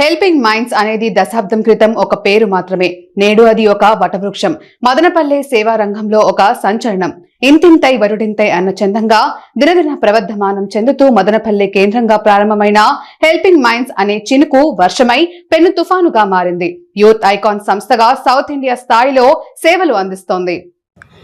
Helping minds అనేది దశాబ్దం క్రితం ఒక పేరు మాత్రమే. నేడు అది ఒక వటవృక్షం. మదనపల్లె సేవా రంగంలో ఒక సంచలనం. ఇంతింతై వరుడింతై అన్న చందంగా దినదిన ప్రవర్ధమానం చెందుతూ మదనపల్లె కేంద్రంగా ప్రారంభమైన హెల్పింగ్ మైండ్స్ అనే చినుకు వర్షమై పెను తుఫానుగా మారింది. యూత్ ఐకాన్ సంస్థగా సౌత్ ఇండియా స్థాయిలో సేవలు అందిస్తోంది.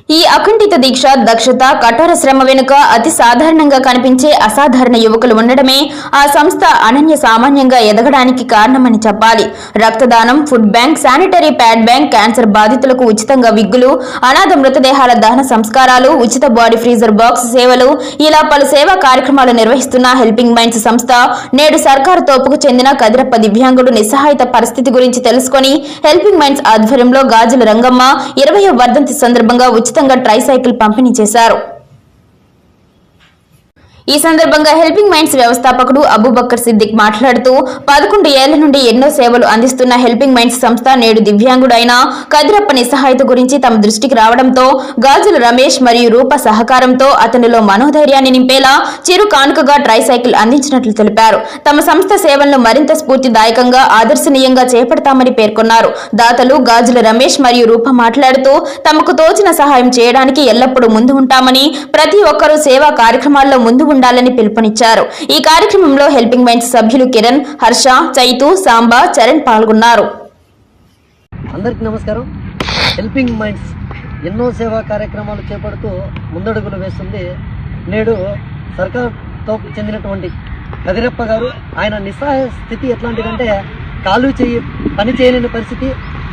ఈ అఖండిత దీక్ష దక్షత కఠోర శ్రమ వెనుక అతి సాధారణంగా కనిపించే అసాధారణ యువకులు ఉండడమే ఆ సంస్థ అనన్య సామాన్యంగా ఎదగడానికి కారణమని చెప్పాలి. రక్తదానం food bank sanitary pad bank cancer బాధితులకు ఉచితంగా విగ్గులు అనాథ మృతదేహాల దహన సంస్కారాలు ఉచిత బాడీ ఫ్రీజర్ బాక్స్ సేవలు ఇలా పలు సేవా కార్యక్రమాలు నిర్వహిస్తున్న హెల్పింగ్ మైండ్స్ సంస్థ నేడు సర్కారు తోపుకు చెందిన కదిరప్ప దివ్యాంగుడు నిస్సహాయత పరిస్థితి గురించి తెలుసుకొని హెల్పింగ్ మైండ్స్ ఆధ్వర్యంలో గాజుల రంగమ్మ ఇరవయో వర్ధంతి సందర్భంగా ఉచితంగా ట్రైసైకిల్ పంపిణీ చేశారు. ఈ సందర్భంగా హెల్పింగ్ మైండ్స్ వ్యవస్థాపకుడు అబూబక్కర్ సిద్దిక్ మాట్లాడుతూ పదకొండు ఏళ్ళ నుండి ఎన్నో సేవలు అందిస్తున్న హెల్పింగ్ మైండ్స్ సంస్థ నేడు దివ్యాంగుడైన కదిరప్ప నిస్సహాయత గురించి తమ దృష్టికి రావడంతో గాజుల రమేష్ మరియు రూప సహకారంతో అతనిలో మనోధైర్యాన్ని నింపేలా చిరు కానుకగా ట్రైసైకిల్ అందించినట్లు తెలిపారు. తమ సంస్థ సేవలను మరింత స్ఫూర్తిదాయకంగా ఆదర్శనీయంగా చేపడతామని పేర్కొన్నారు. దాతలు గాజుల రమేష్ మరియు రూప మాట్లాడుతూ తమకు తోచిన సహాయం చేయడానికి ఎల్లప్పుడూ ముందు ఉంటామని ప్రతి ఒక్కరూ సేవా కార్యక్రమాల్లో ముందు ఉండాలని పిలుపునిచ్చారు. ఈ కార్యక్రమంలో హెల్పింగ్ మైండ్స్ సభ్యులు కిరణ్ హర్ష చైతు సాంబా చరణ్ పాల్గొన్నారు. అందరికీ నమస్కారం. హెల్పింగ్ మైండ్స్ ఎన్నో సేవా కార్యక్రమాలు చేపడుతూ ముందడుగులు వేస్తుంది. నేడు సర్కార్తో చెందినటువంటి కదిరప్ప గారు ఆయన నిస్సహాయ స్థితి ఎట్లాంటిదంటే కాలు చేయి పని చేయలేని పరిస్థితి.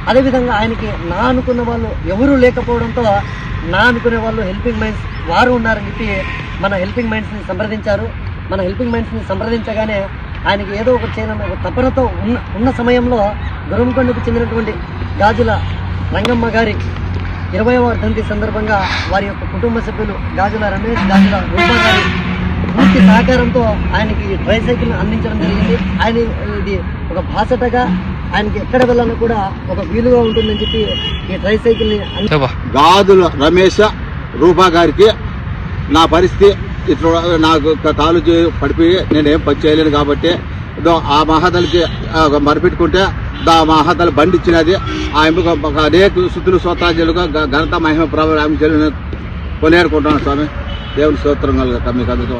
అదేవిధంగా ఆయనకి నా అనుకున్న వాళ్ళు ఎవరూ లేకపోవడంతో నా అనుకునే వాళ్ళు హెల్పింగ్ మైండ్స్ వారు ఉన్నారని చెప్పి మన హెల్పింగ్ మైండ్స్ని సంప్రదించారు. మన హెల్పింగ్ మైండ్స్ని సంప్రదించగానే ఆయనకి ఏదో ఒకటి చేయాలన్న ఒక తపనతో ఉన్న ఉన్న సమయంలో గురంకొండకు చెందినటువంటి గాజుల రంగమ్మ గారి ఇరవై వర్ధంతి సందర్భంగా వారి యొక్క కుటుంబ సభ్యులు గాజుల రమేష్ గాజుల రూప గారి పూర్తి సహకారంతో ఆయనకి ఈ ట్రైసైకిల్ అందించడం జరిగింది. ఆయన ఇది ఒక బాసటగా ఆయనకి ఎక్కడ వెళ్ళాలో కూడా ఒక వీలుగా ఉంటుందని చెప్పి ఈ ట్రైసైకిల్ని అంది- గాజుల రమేష్ రూపా గారికి నా పరిస్థితి ఇట్లా నాకు కాలు పడిపి నేనేం పని చేయలేను కాబట్టి ఆ మహాతలికి ఆ, మరిపెట్టుకుంటే దా మహాతల బండి ఇచ్చినది. ఆమెకు ఒక అనేక శుద్ధులు స్వతాజులుగా ఘనత మహిమ ప్రభావం కొనేరుకుంటున్నాను స్వామి. దేవుని స్తోత్రం కలుగుతా మీకు అందుతో.